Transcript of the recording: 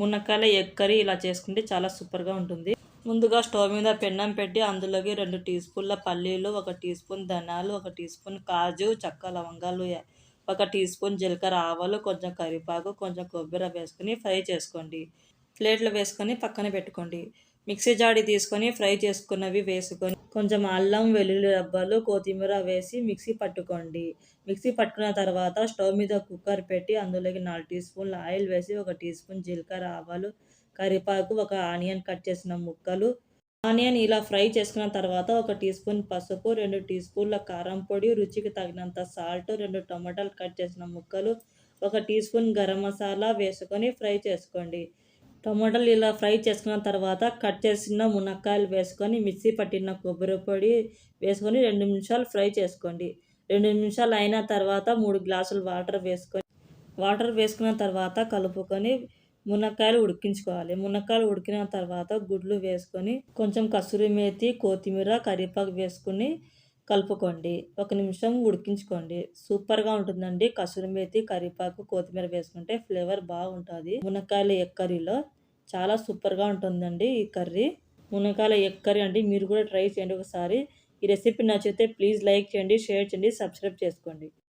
మునక్కాయల egg curry ఇలా చేసుకుంటే చాలా సూపర్గా ఉంటుంది. ముందుగా స్టవ్ మీద పెన్నం పెట్టి అందులోకి రెండు టీ స్పూన్ల పల్లీలు ఒక టీ స్పూన్ ధనాలు ఒక టీ స్పూన్ కాజు చక్క లవంగాలు ఒక టీ స్పూన్ జీలకర్ర ఆవాలు కొంచెం కరివేపాకు కొంచెం కొబ్బరి వేసుకొని ఫ్రై చేసుకోండి. ప్లేట్లో వేసుకొని పక్కన పెట్టుకోండి. మిక్సీ జాడి తీసుకొని ఫ్రై చేసుకున్నవి వేసుకొని కొంచెం అల్లం వెల్లుల్లి రబ్బలు కొత్తిమీర వేసి మిక్సీ పట్టుకోండి. మిక్సీ పట్టుకున్న తర్వాత స్టవ్ మీద కుక్కర్ పెట్టి అందులోకి నాలుగు టీ స్పూన్ల ఆయిల్ వేసి ఒక టీ స్పూన్ జీలకర్ర ఆవాలు కరివేపాకు ఒక ఆనియన్ కట్ చేసిన ముక్కలు. ఆనియన్ ఇలా ఫ్రై చేసుకున్న తర్వాత ఒక టీ స్పూన్ పసుపు రెండు టీ స్పూన్ల కారం పొడి రుచికి తగినంత సాల్ట్ రెండు టమాటాలు కట్ చేసిన ముక్కలు ఒక టీ స్పూన్ గరం మసాలా వేసుకొని ఫ్రై చేసుకోండి. టమాటాలు ఇలా ఫ్రై చేసుకున్న తర్వాత కట్ చేసిన మునక్కాయలు వేసుకొని మిక్సీ పట్టిన కొబ్బరి పొడి వేసుకొని రెండు నిమిషాలు ఫ్రై చేసుకోండి. రెండు నిమిషాలు అయిన తర్వాత మూడు గ్లాసులు వాటర్ వేసుకొని వాటర్ వేసుకున్న తర్వాత కలుపుకొని మునక్కాయలు ఉడికించుకోవాలి. మునక్కాయలు ఉడికిన తర్వాత గుడ్లు వేసుకొని కొంచెం కసూరి మేతి కొత్తిమీర కరివేపాకు వేసుకొని కలుపుకోండి. ఒక నిమిషం ఉడికించుకోండి. సూపర్గా ఉంటుందండి. కసూరి మేతి కరివేపాకు కొత్తిమీర వేసుకుంటే ఫ్లేవర్ బాగుంటుంది. మునక్కాయల ఎక్కరీలో చాలా సూపర్గా ఉంటుందండి ఈ కర్రీ. మునక్కాయల ఎగ్ కర్రీ అండి. మీరు కూడా ట్రై చేయండి ఒకసారి. ఈ రెసిపీ నచ్చితే ప్లీజ్ లైక్ చేయండి షేర్ చేయండి సబ్స్క్రైబ్ చేసుకోండి.